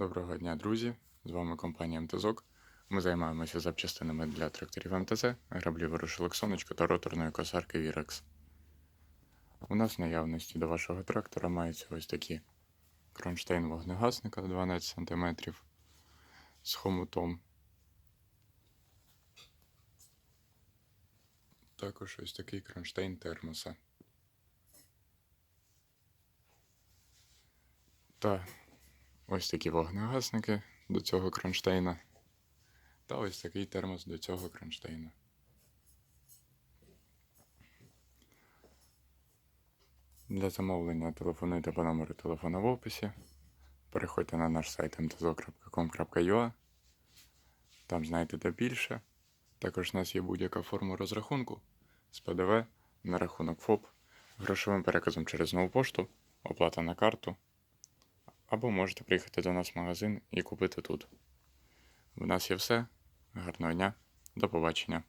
Доброго дня, друзі! З вами компанія МТЗОК. Ми займаємося запчастинами для тракторів МТЗ, граблів вирушилок сонечко та роторної косарки Вірекс. У нас в наявності до вашого трактора маються ось такі кронштейн вогнегасника 12 см з хомутом. Також ось такий кронштейн термоса. Та ось такі вогнегасники до цього кронштейна. Та ось такий термос до цього кронштейна. Для замовлення телефонуйте по номеру телефона в описі. Переходьте на наш сайт mtzo.com.ua. Там знайдете більше. Також у нас є будь-яка форма розрахунку з ПДВ на рахунок ФОП, грошовим переказом через нову пошту, оплата на карту. Або можете приїхати до нас в магазин і купити тут. У нас є все. Гарного дня. До побачення.